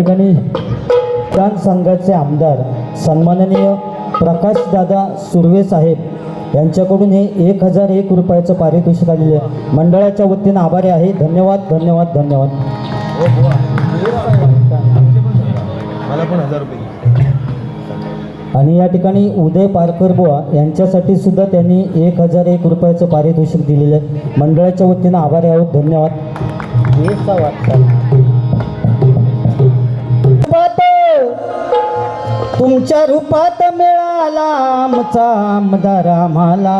ठिकाणी प्रांत संघाचे आमदार सन्माननीय प्रकाशदादा सुर्वे साहेब यांच्याकडून हे एक हजार एक रुपयाचं पारितोषिक आलेले आहे. मंडळाच्या वतीनं आभारी आहे. धन्यवाद धन्यवाद धन्यवाद. आणि या ठिकाणी उदय पारकर बुवा यांच्यासाठी सुद्धा त्यांनी एक हजार एक रुपयाचं पारितोषिक दिलेलं आहे. मंडळाच्या वतीनं आभारी आहोत. धन्यवाद. तुमच्या रूपात मिळाला आमचा आमदार आम्हाला.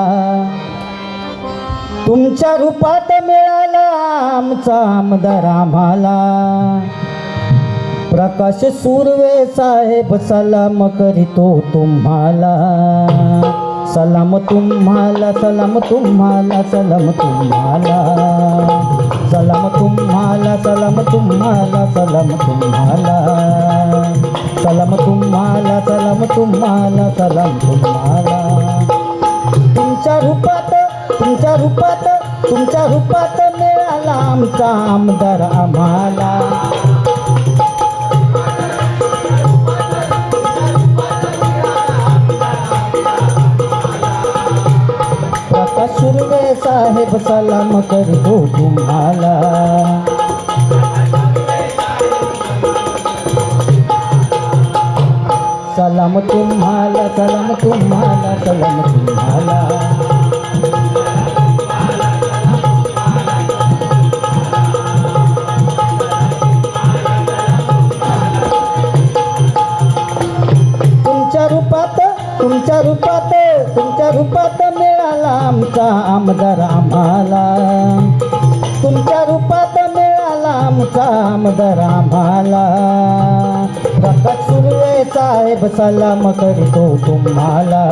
तुमच्या रूपात मिळाला आमचा आमदार आम्हाला. प्रकाश सुर्वे साहेब सलाम करीतो तुम्हाला. सलाम तुम्हाला सलाम तुम्हाला सलाम तुम्हाला. सलाम तुम्हाला सलाम तुम्हाला सलाम तुम्हाला. सलाम तुम तुम्हाला सलाम तुम्हाला. तुमच्या रूपात तुमच्या रूपात तुमच्या रूपात मिळाला आमचा आमदार आम्हाला. प्रकाश सुर्वे साहेब सलाम करतो तुम्हाला. सलाम तुम्हाला सलाम तुम्हाला सलाम तुम्हाला. तुमच्या रूपात तुमच्या रूपात तुमच्या रूपात मिळाला आमचा आमदार आम्हाला. तुमच्या रूपात मिळाला आमचा आमदार आम्हाला. रंगत सुर्वे साहेब सलाम करतो तुम्हाला.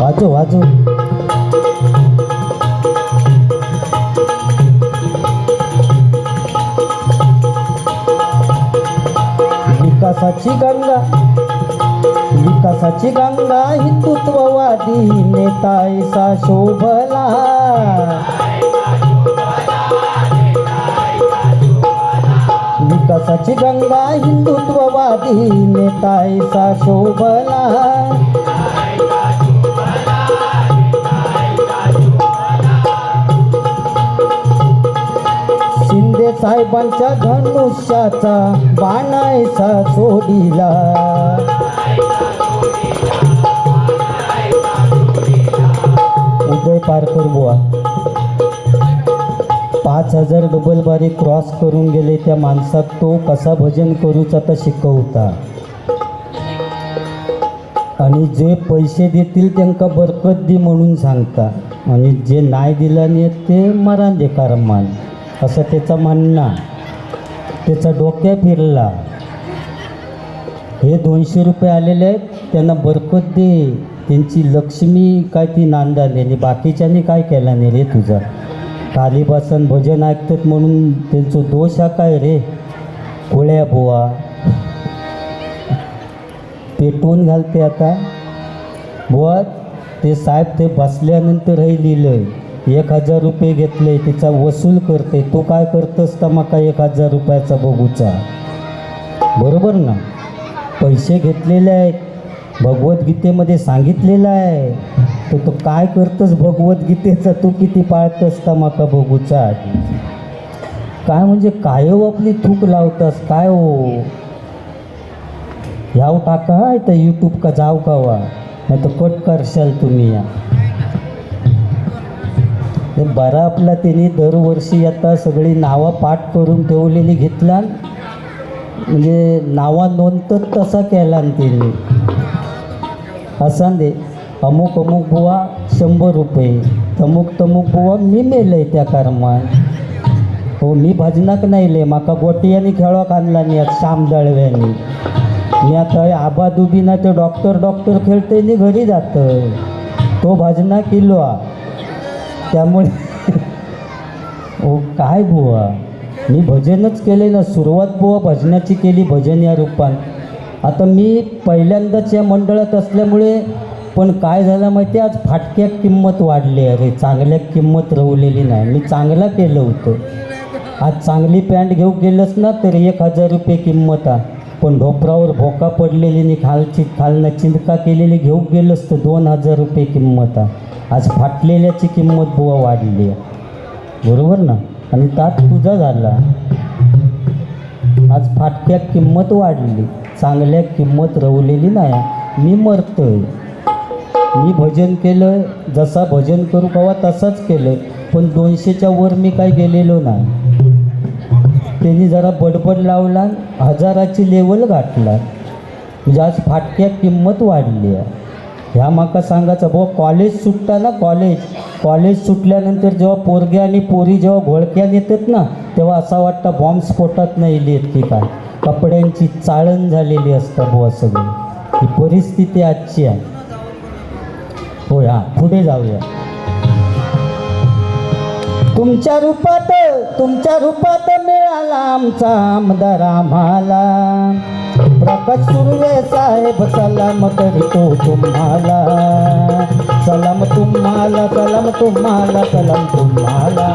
वाजू वाजू विकासाची गंगा विकासाची गंगा हिंदुत्ववादी नेताईसा शोभला विकासाची गंगा हिंदुत्ववादी नेताईसा शोभला साहेबांच्या धनुष्याचा बाणायचा सोडिला उदय पारकर बुवा. पाच हजार डबल बारी क्रॉस करून गेले त्या माणसात. तो कसा भजन करूचा तर शिकवता. आणि जे पैसे देतील त्यांका बरकत दी म्हणून सांगता. आणि जे नाही दिल्याने ते मरण दे कारमान असं त्याचं म्हणणं. त्याचा डोक्या फिरला. हे दोनशे रुपये आलेले आहेत त्यांना बरकत दे. त्यांची लक्ष्मी काय ती नांदा आणि बाकीच्यांनी काय केला नाही रे तुझा? कालीबासन भजन ऐकतात म्हणून त्यांचं दोष हा काय रे? कोळ्या बुवा. पेटवून घालते आता. बुवा ते साहेब ते बसल्यानंतर हे लिहिलं एक हजार रुपये घेतले तिचा वसूल करते. तो काय करतस का मका एक हजार रुपयाचा बघूचा. बरोबर ना? पैसे घेतलेले आहेत. भगवद्गीतेमध्ये सांगितलेलं आहे. तर तो काय करतस भगवद्गीतेचा? तू किती पाळतस का मका बघूचा. काय म्हणजे काय हो आपली थूक लावतास? काय हो? याव टाका तर यूट्यूब का जाव का वा नाही तर कट करशाल तुम्ही या. बरा आपला त्यांनी दरवर्षी आता सगळी नावं पाठ करून ठेवलेली घेतला म्हणजे नावा नोंदत तसा केला त्यांनी. असा दे अमुक अमुक बुवा शंभर रुपये तमुक तमुक बुवा मी मेलय त्या कर्मान हो मी भजनाक नाही लय माका गोटियानी खेळक आणला नाही आज श्याम दळव्यानी. मी आता आबा दुबी ना ते डॉक्टर डॉक्टर खेळते नी घरी जातं. तो भजना किलो हा त्यामुळे ओ काय बुवा? मी भजनच केले ना. सुरुवात बुवा भजनाची केली भजन या रूपात आता मी पहिल्यांदाच या मंडळात असल्यामुळे पण काय झालं माहिती आहे, आज फाटक्या किंमत वाढली. अरे चांगल्या किंमत रवलेली नाही. मी चांगला केलं होतं. आज चांगली पॅन्ट घेऊ गेलंच ना तर एक हजार रुपये किंमत आहे पण ढोपरावर भोका पडलेली आणि खालची खालनं चिंदका केलेली घेऊ गेलंच तर दोन हजार रुपये किंमत आहे आज फाटलेल्याची किंमत बुवा वाढली आहे. बरोबर ना? आणि त्यात तुझा झाला. आज फाटक्या किंमत वाढली. चांगल्या किंमत रवलेली नाही. मी मरतोय. मी भजन केलं जसा भजन करू कवा तसाच केलं पण दोनशेच्या वर मी काय गेलेलो नाही. त्यांनी जरा बडबड लावला. हजाराची लेवल गाठला. म्हणजे आज फाटक्या किंमत वाढली आहे. ह्या माका सांगायचं बुवा कॉलेज सुटता ना कॉलेज कॉलेज सुटल्यानंतर जेव्हा पोरग्या आणि पोरी जेव्हा घोळक्यान येतात ना तेव्हा असा वाटतं बॉम्ब स्फोटात नाही येत की काय. कपड्यांची चाळण झालेली असतं बुवा सगळी ही परिस्थिती आजची आहे. होय हा पुढे जाऊया. तुमच्या रूपात तुमच्या रूपात मिळाला आमचा आमदार आम्हाला. प्रकाश सुर्वे साहेब सलाम करतो तुम्हाला. सलाम तुम्हाला सलाम तुम्हाला सलाम तुम्हाला.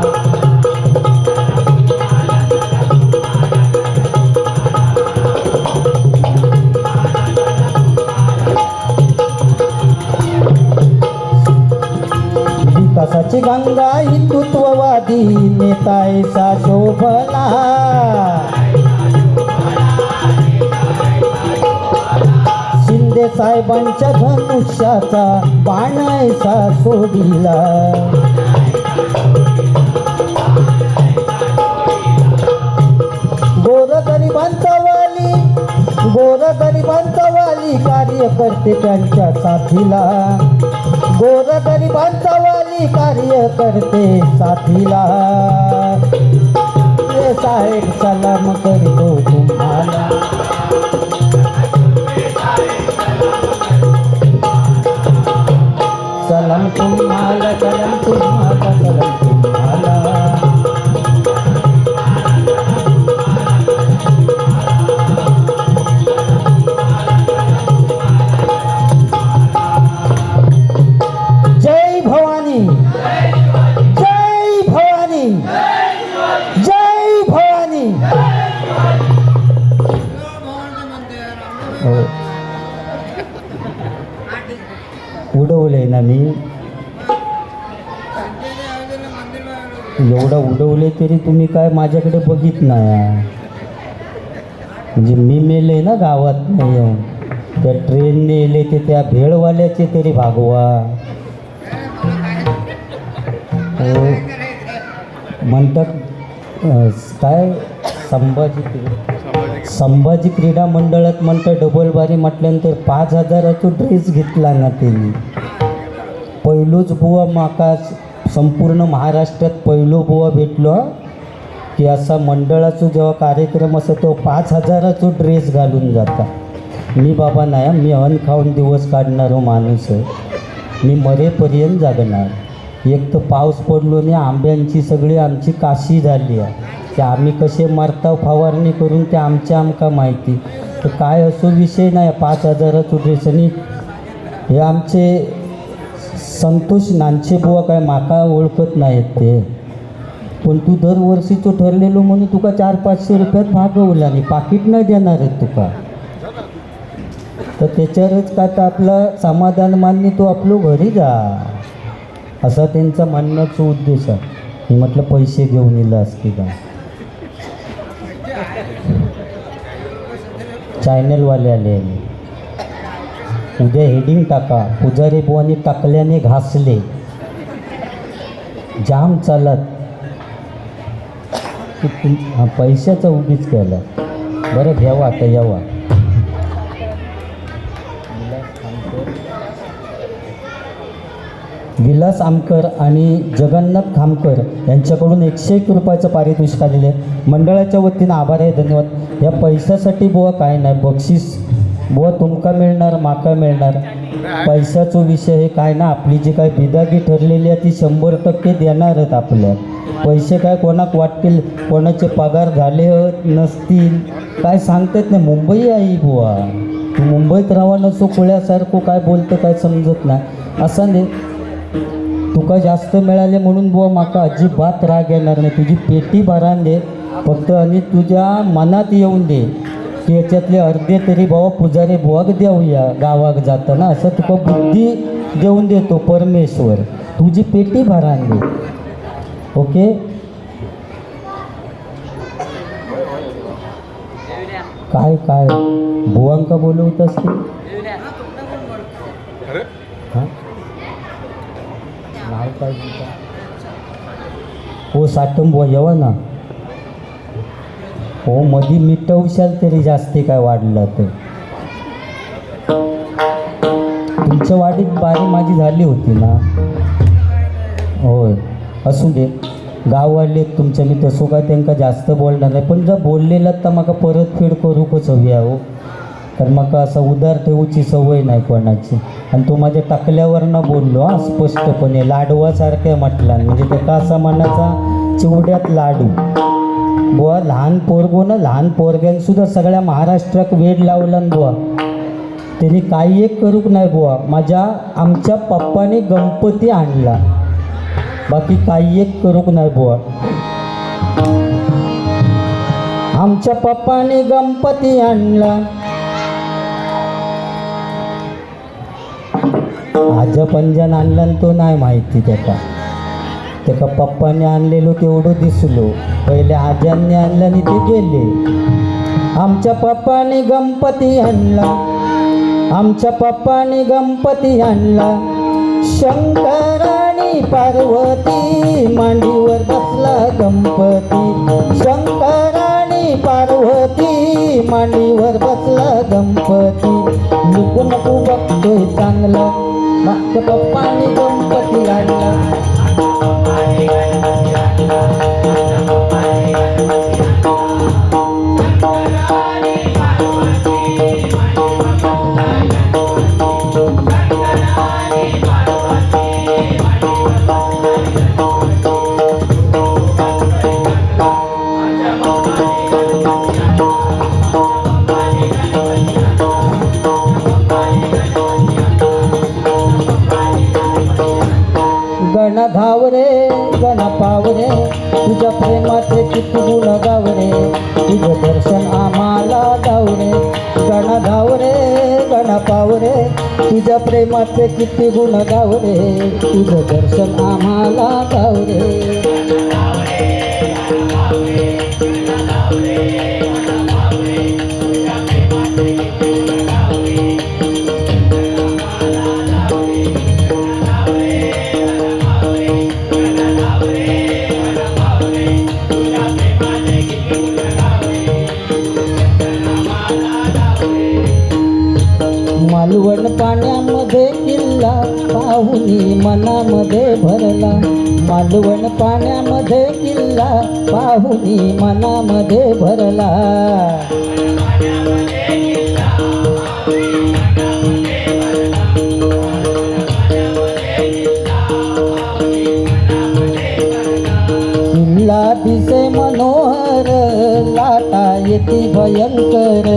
विकासाची गंगा हिंदुत्ववादी नेतायसा शोभला साहेबांच्या धनुष्याचा बाणायसा सोडिला. गोरगरिबांचा वाली गोरगरिबांचा वाली कार्यकर्ते त्यांच्या साथीला. गोरगरिबांचा वाली कार्यकर्ते साथीला. साहेब सलाम करतो तुम्हाला. सलाम तुम्हाला सलाम तुम्हाला तरी तुम्ही काय माझ्याकडे बघित नाही. म्हणजे मी मेले ना गावात नाही येऊन. त्या ट्रेनने येले ते त्या भेळवाल्याचे तरी भागवा. म्हणतात काय? संभाजी संभाजी क्रीडा मंडळात म्हणतात डबल बारी म्हटल्यानंतर पाच हजाराचा ड्रेस घेतला ना त्यांनी. पहिलोच बुवा माका संपूर्ण महाराष्ट्रात पहिलो बुवा भेटलो की असा मंडळाचा जेव्हा कार्यक्रम असतो तो पाच हजाराचो ड्रेस घालून जाता. मी बाबा नाही मी अन्न खाऊन दिवस काढणारो माणूस आहे. मी मरेपर्यंत जागणार. एक तर पाऊस पडलो आणि आंब्यांची सगळी आमची काशी झाली आहे. ते आम्ही कसे मारताव फवारणी करून ते आमच्या आमका माहिती. तर काय असो विषय नाही पाच हजाराचो ड्रेस आणि हे आमचे संतोष नानचे बुवा काय माका ओळखत नाहीत ते. पण तू दरवर्षीचं ठरलेलो म्हणून तुका चार पाचशे रुपयात भागवला आणि पाकिट नाही देणार आहेत तुका. तर त्याच्यावरच काय तर आपलं समाधान मान्य तू आपलं घरी जा. असा त्यांचा म्हणण्याचा उद्देश आहे. मी म्हटलं पैसे घेऊन येलं असते का? चॅनलवाले आले. उद्या हेडिंग टाका पुजारी बुवानी टाकल्याने घासले. जाम चालत. की पैशाचा उगीच केला. बरं घ्यावा आता यावा. विलास आमकर आणि जगन्नाथ खामकर यांच्याकडून एकशे एक रुपयाचं पारितोषिक आलेलं आहे. मंडळाच्या वतीनं आभार आहे धन्यवाद. या पैशासाठी बुवा काय नाही बक्षीस बुवा तुमका मिळणार माका मिळणार. पैशाचो विषय हे काय ना? आपली जी काय बिदागी ठरलेली आहे ती शंभर टक्के देणारच आपल्या. पैसे काय कोणाक वाटतील? कोणाचे पगार झाले नसतील? काय सांगतात नाही. मुंबई आहे बुवा. तू मुंबईत राहा नसो कुळ्यासारखं काय बोलतं काय समजत नाही. असं नाही. तुका जास्त मिळाले म्हणून बुवा माका अजिबात राग येणार नाही. तुझी पेटी भरान दे. फक्त आणि तुझ्या मनात येऊन दे. याच्यातले अर्धे तरी बाबा पुजारी बुवाक देऊया गावाक जाताना. असं तुका बुद्धी देऊन देतो परमेश्वर. तुझी पेटी भरान ओके? काय काय? बुवांका बोलवत असते हां? नाव काय तुमचं? हो साठम बुवा येवा ना. हो मधी मिटवशाल तरी जास्ती काय वाढलं तर तुमच्या वाडीत बारी माझी झाली होती ना? होय असू दे. गाववाले तुमच्या मी तसो काय त्यांना जास्त बोलणार नाही. पण जर बोललेलं तर म्हाका परतफेड करूकच हवी आहे हो? तर म्हाका असं उदार ठेवूची सवय नाही कोणाची. आणि तो माझ्या टाकल्यावर ना बोललो हा स्पष्टपणे. लाडवासारख्या म्हटला. म्हणजे ते कासा मनाचा चिवड्यात लाडू. बुवा लहान पोरगो ना लहान पोरग्यान सुद्धा सगळ्या महाराष्ट्राक वेड लावलं बुवा. त्यांनी काही एक करूक नाही बुवा. माझ्या आमच्या पप्पाने गणपती आणला. बाकी काही एक करूक नाही बुवा. आमच्या पप्पाने गणपती आणला. आज पंजन आणला तो नाही माहिती त्याचा. त्याका पप्पाने आणलेलो तेवढं दिसलो. पहिले आज्यांनी आणलं आणि ते गेले. आमच्या पप्पाने गणपती आणला. आमच्या पप्पाने गणपती आणला. शंकराणी पार्वती मांडीवर बसला गणपती. शंकराणी पार्वती मांडीवर बसला गणपती. निघून तू बघतोय चांगला. मागच्या पप्पाने गणपती आणला. Thank you. किती गुण गावरे तुझं दर्शन आम्हाला गावरे. पाहुनी मनामध्ये भरला. किल्ला दिसे मनोहर लाटा येते भयंकर.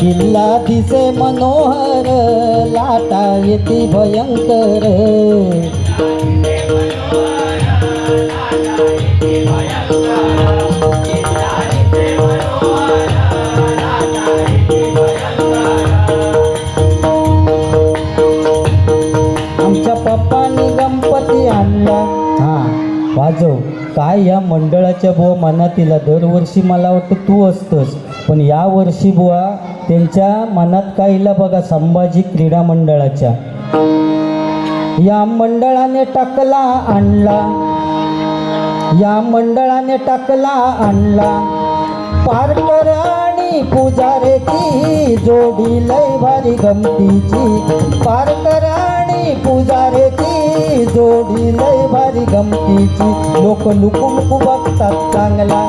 किल्ला दिसे मनोहर लाटा येते भयंकर. काय या मंडळाच्या बुवा मनातीला? दरवर्षी मला वाटतं तू असतोस. पण या वर्षी बुवा त्यांच्या मनात काय इला बघा संभाजी क्रीडा मंडळाच्या. या मंडळाने टाकला आणला. या मंडळाने टाकला आणला. पारकर आणि पुजारेची जोडी लय भारी गमतीची. पारकर पुजारे ती जोडी लय भारी गमतीची. लोक लुकून बघतात चांगला.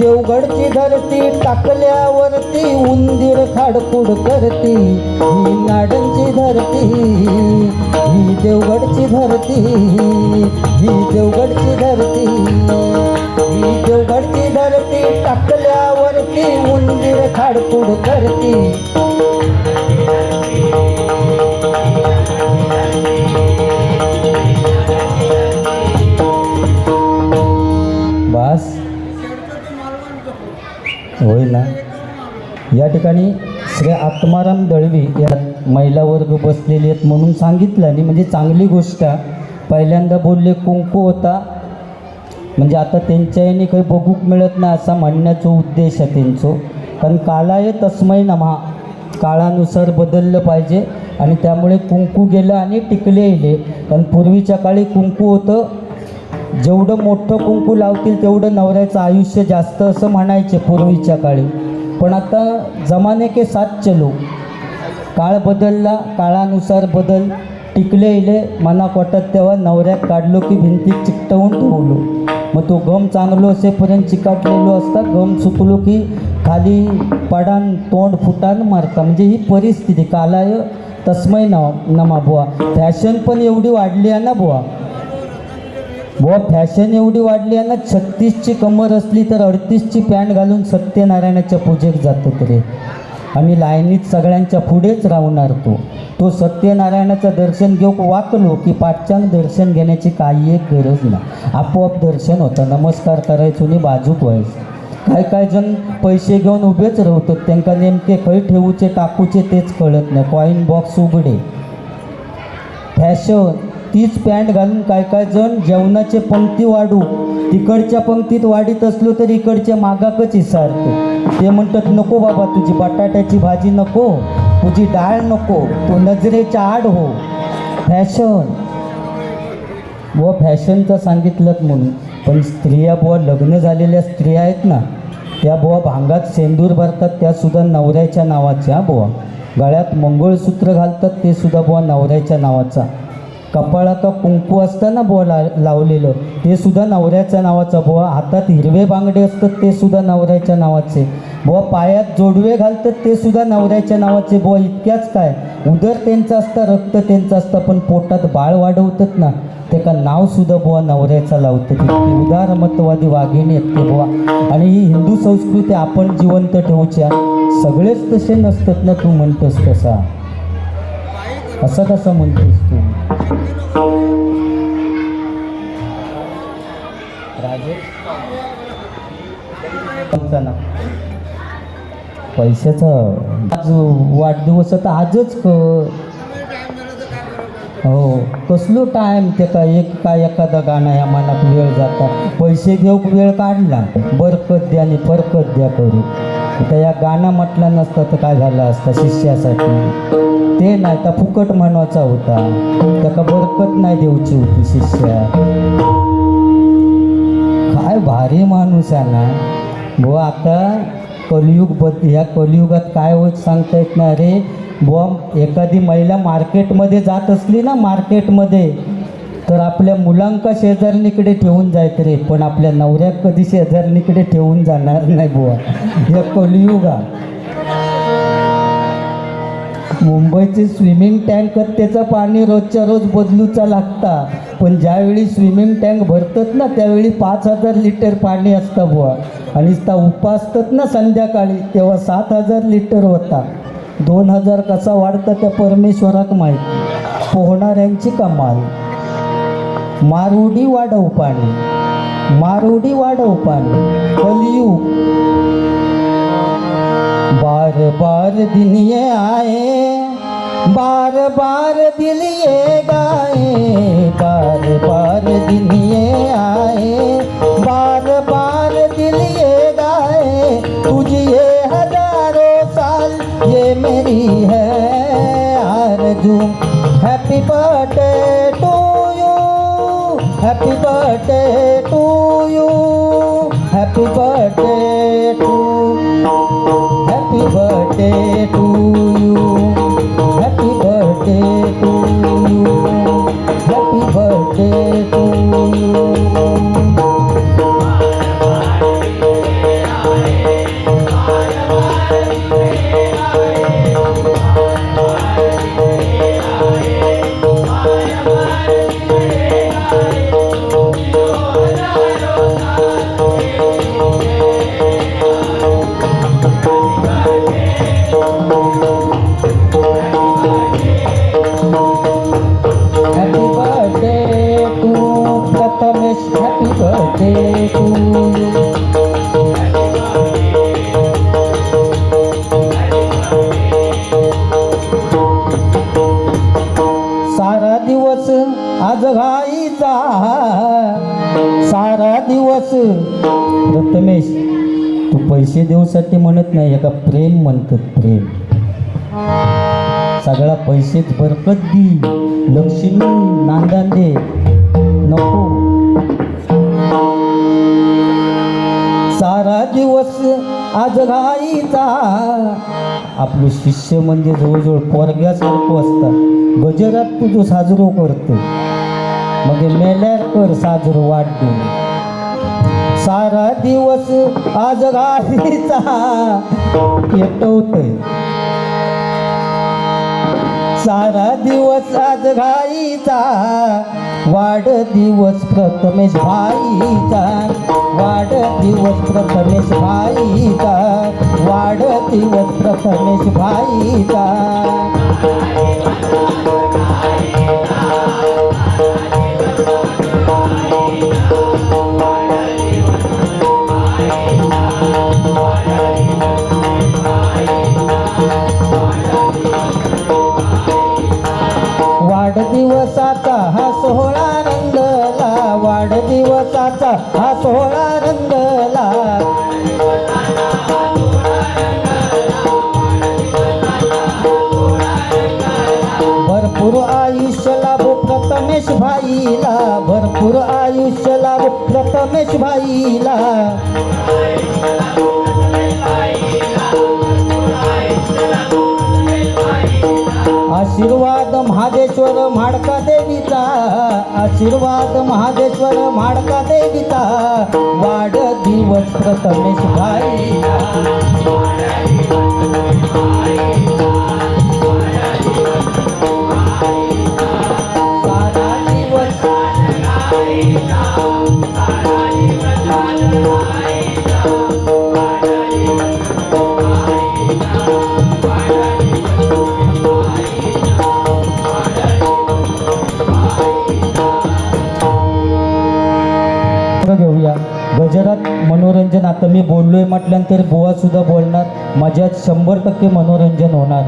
देवगडची रंगला टाकल्यावरती उंदीर खाडकूड करती. ही नाड धरती ही देवगडची धरती ही देवगडची धरती. ही देवगडची धरती टाकल्यावरती उंदीर खाडपूड करती. बास. होय ना? या ठिकाणी श्री आत्माराम दळवी या महिला वर्ग बसलेले आहेत म्हणून सांगितलं आणि म्हणजे चांगली गोष्ट. पहिल्यांदा बोलले कुंकू होता. म्हणजे आता त्यांच्या याने काही बघूक मिळत नाही असा म्हणण्याचा उद्देश आहे त्यांचं. कारण कालाय तस्मै नमा. काळानुसार बदललं पाहिजे आणि त्यामुळे कुंकू गेलं आणि टिकले येले कारण पूर्वीच्या काळी कुंकू होतं. जेवढं मोठं कुंकू लावतील तेवढं नवऱ्याचं आयुष्य जास्त असं म्हणायचे पूर्वीच्या काळी. पण आता जमाने के साथ चलो. काळ बदलला काळानुसार बदल. टिकले इले मनाक वाटत तेव्हा नवऱ्यात काढलो की भिंतीत चिकटवून ठेवलो. मग तो गम चांगलो असेपर्यंत चिकाटलेलो असता गम सुकलो की खाली पडान तोंड फुटान मारता. म्हणजे ही परिस्थिती कालाय तस्मै न नमा बुवा. फॅशन पण एवढी वाढली आहे ना बुवा. बुवा फॅशन एवढी वाढली आहे ना छत्तीसची कमर असली तर अडतीसची पॅन्ट घालून सत्यनारायणाच्या पूजेक जातो तरी. आम्ही लाईनीत सगळ्यांच्या पुढेच राहणार तो. तो सत्यनारायणाचं दर्शन घेऊ वाकलो की पाठच्यान दर्शन घेण्याची काही एक गरज नाही. आपोआप दर्शन होतं. नमस्कार करायचो आणि बाजूक व्हायचं. काय काय जण पैसे घेऊन उभेच राहतात त्यांना नेमके खै ठेवूचे टाकूचे तेच कळत नाही. कॉईन बॉक्स उघडे. फॅशन तीच पॅन्ट घालून काय काय जण जेवणाचे पंक्ती वाढू तिकडच्या पंक्तीत वाढीत असलो तर इकडच्या मागाकच इसारतो. ते म्हणतात नको बाबा तुझी बटाट्याची भाजी नको तुझी डाळ नको तू नजरेच्या आड हो. फॅशन व फॅशनचं सांगितलं म्हणून पण स्त्रिया बुवा लग्न झालेल्या स्त्रिया आहेत ना त्या बुवा भांगात सेंदूर भरतात त्यासुद्धा नवऱ्याच्या नावाच्या बुवा. गळ्यात मंगळसूत्र घालतात ते सुद्धा बुवा नवऱ्याच्या नावाचा. कपाळा का कुंकू असतं ना बुवा ला लावलेलं. ते सुद्धा नवऱ्याच्या नावाचं. बुवा हातात हिरवे बांगडे असतात ते सुद्धा नवऱ्याच्या नावाचे. बुवा पायात जोडवे घालतात ते सुद्धा नवऱ्याच्या नावाचे. बुवा इतक्याच काय? उदर त्यांचं असतं रक्त त्यांचं असतं पण पोटात बाळ वाढवतात ना ते का नावसुद्धा बुवा नवऱ्याचा लावतं इतकी उदारमतवादी वाघिणी आहेत ते बुवा. आणि ही हिंदू संस्कृती आपण जिवंत ठेवूच्या सगळेच तसे नसतात ना तू म्हणतोस तसा. असं कसं म्हणतोस तू? पैशाचा आज वाढदिवस तर आजच क हो कसलो टाईम ते का एक काय एखादा गाणं या मनात वेळ जाता. पैसे घेऊ वेळ काढला बरकत द्या आणि फरकत द्या करू. तर या गाणं म्हटलं नसतं तर काय झालं असतं शिष्यासाठी? ते नाही तर फुकट म्हणायचा होता. त्याका बरकत नाही देऊची होती शिष्या. काय भारी माणूस आहे ना. बुवा आता कलियुग बद ह्या कलियुगात काय होत सांगता येत नाही. अरे बुवा एखादी महिला मार्केटमध्ये जात असली ना मार्केटमध्ये तर आपल्या मुलांका शेजारणीकडे ठेवून जायत रे. पण आपल्या नवऱ्याक कधी शेजारणीकडे ठेवून जाणार नाही बुवा. या कलियुगा मुंबईचे स्विमिंग टँक त्याचं पाणी रोजच्या रोज बदलूचा लागता. पण ज्यावेळी स्विमिंग टँक भरतात ना त्यावेळी पाच हजार लिटर पाणी असतं बुवा. आणि त्या उपासतात ना संध्याकाळी तेव्हा सात हजार लिटर होता. दोन हजार कसा वाढता त्या परमेश्वराक माहीत? पोहणाऱ्यांची कमाल. मारुडी वाढव पाणी. मारुडी वाढव पाणी. कलियुग. बार बार दिन ये आए बार बार दिल ये गाए बार बार दिन ये आए बार बार दिल ये गाए तुझे ये हजारों साल ये मेरी है। आरज़ू happy birthday to you happy birthday to Prem Prem. सगळा पैसेच बरकत दी लक्ष्मी नांदान दे नको. सारा दिवस आज घाईचा आपलं शिष्य म्हणजे जवळजवळ पोरग्यासारखं असतात. गजरात तुझं साजरो करतो. मग हे मेल्यार कर साजरो वाढतो. सारा दिवस आज घाईचा पेटवतोय सारा दिवस आज घाईचा वाढ दिवस प्रथमेश भाईचा वाढदिवस प्रथमेश भाईचा वाढदिवस प्रथमेश भाईचा. महादेश्वर माडका देवीचा. आशीर्वाद महादेश्वर माडका देवीचा. वाढ दिवस प्रथमेश भाई मी बोललो मी बोललोय म्हटल्यानंतर बुवा सुद्धा बोलणार माझ्यात शंभर टक्के मनोरंजन होणार.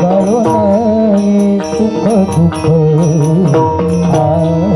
करुणे सुख दुख आ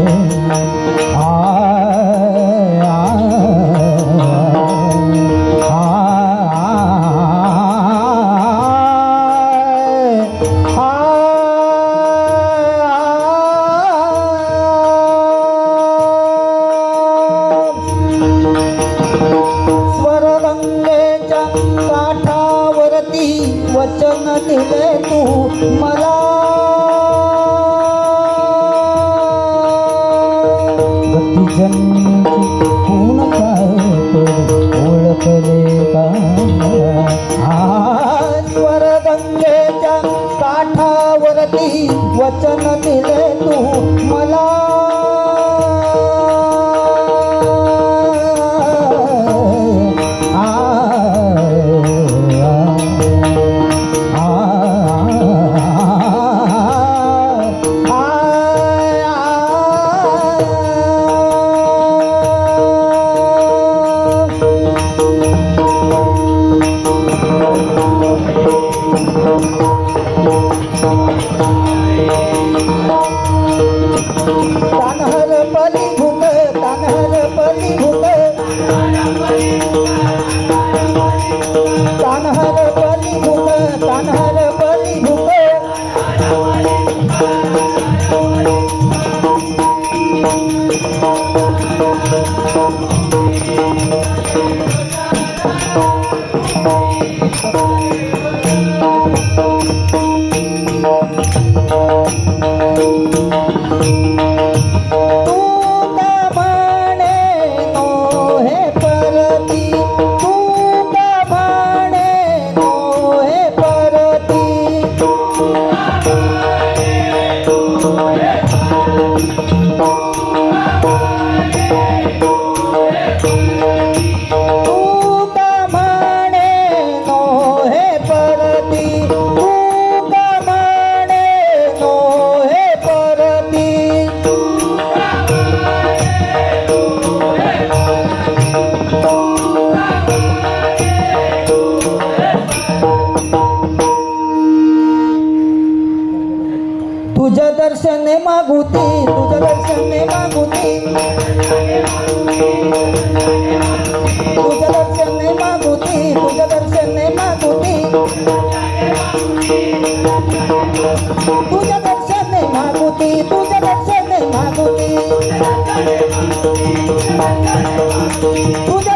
Oh.